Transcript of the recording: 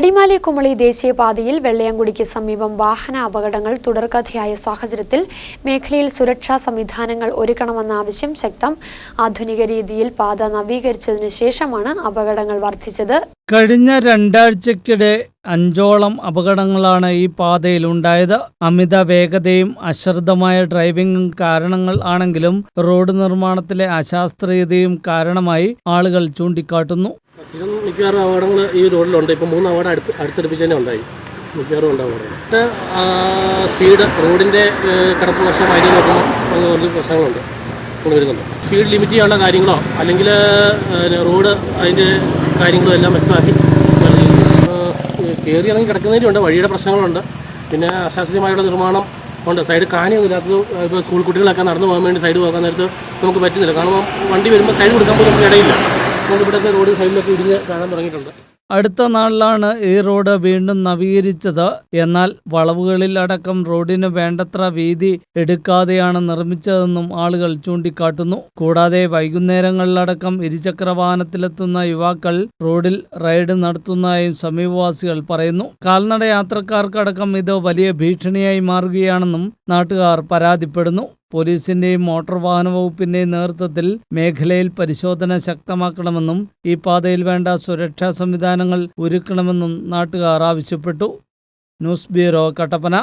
അടിമാലി കുമളി ദേശീയപാതയിൽ വെള്ളയങ്കുടിക്ക് സമീപം വാഹന അപകടങ്ങൾ തുടർക്കഥയായ സാഹചര്യത്തിൽ മേഖലയിൽ സുരക്ഷാ സംവിധാനങ്ങൾ ഒരുക്കണമെന്ന ആവശ്യം ശക്തം. ആധുനിക രീതിയിൽ പാത നവീകരിച്ചതിനു ശേഷമാണ് അപകടങ്ങൾ വർദ്ധിച്ചത്. കഴിഞ്ഞ രണ്ടാഴ്ചക്കിടെ അഞ്ചോളം അപകടങ്ങളാണ് ഈ പാതയിൽ ഉണ്ടായത്. അമിത വേഗതയും അശ്രദ്ധമായ ഡ്രൈവിംഗും കാരണങ്ങൾ ആണെങ്കിലും റോഡ് നിർമ്മാണത്തിലെ അശാസ്ത്രീയതയും കാരണമായി ആളുകൾ ചൂണ്ടിക്കാട്ടുന്നു. സ്ഥിരം മിക്കവാറും അപകടങ്ങൾ ഈ റോഡിലുണ്ട്. ഇപ്പോൾ മൂന്ന് അപകടം അടുത്ത് അടുത്തടുപ്പിച്ച് തന്നെ ഉണ്ടായി. മിക്കവാറും ഉണ്ട് സ്പീഡ് റോഡിന്റെ കിടപ്പ് വശം വരി നോക്കുമ്പോൾ കുറച്ച് പ്രശ്നങ്ങളുണ്ട്. വരുന്നുണ്ട്. സ്പീഡ് ലിമിറ്റ് ചെയ്യാനുള്ള കാര്യങ്ങളോ അല്ലെങ്കിൽ റോഡ് അതിന്റെ കാര്യങ്ങളോ എല്ലാം വ്യക്തമാക്കി കയറി ഇറങ്ങി കിടക്കുന്നതിലുണ്ട് വഴിയുടെ പ്രശ്നങ്ങളുണ്ട്. പിന്നെ അശാസ്ത്രീയമായുള്ള നിർമ്മാണം ഉണ്ട്. സൈഡ് കാനൊന്നും ഇല്ലാത്തത് ഇപ്പോൾ സ്കൂൾ കുട്ടികളൊക്കെ നടന്നു പോകാൻ വേണ്ടി സൈഡ് പോകാൻ നേരത്ത് നമുക്ക് പറ്റുന്നില്ല. കാരണം വണ്ടി വരുമ്പോൾ സൈഡ് കൊടുക്കാൻ പോലും നമുക്ക് ഇടയില്ല. അടുത്ത നാളിലാണ് ഈ റോഡ് വീണ്ടും നവീകരിച്ചത്. എന്നാൽ വളവുകളിൽ അടക്കം റോഡിന് വേണ്ടത്ര വീതി എടുക്കാതെയാണ് നിർമ്മിച്ചതെന്നും ആളുകൾ ചൂണ്ടിക്കാട്ടുന്നു. കൂടാതെ വൈകുന്നേരങ്ങളിലടക്കം ഇരുചക്ര വാഹനത്തിലെത്തുന്ന യുവാക്കൾ റോഡിൽ റൈഡ് നടത്തുന്നതായും സമീപവാസികൾ പറയുന്നു. കാൽനട യാത്രക്കാർക്കടക്കം ഇത് വലിയ ഭീഷണിയായി മാറുകയാണെന്നും നാട്ടുകാർ പരാതിപ്പെടുന്നു. പോലീസിന്റെയും മോട്ടോർ വാഹന വകുപ്പിന്റെയും നേതൃത്വത്തിൽ മേഖലയിൽ പരിശോധന ശക്തമാക്കണമെന്നും ഈ പാതയിൽ വേണ്ട സുരക്ഷാ സംവിധാനങ്ങൾ ഒരുക്കണമെന്നും നാട്ടുകാർ ആവശ്യപ്പെട്ടു. News bureau Kattappana.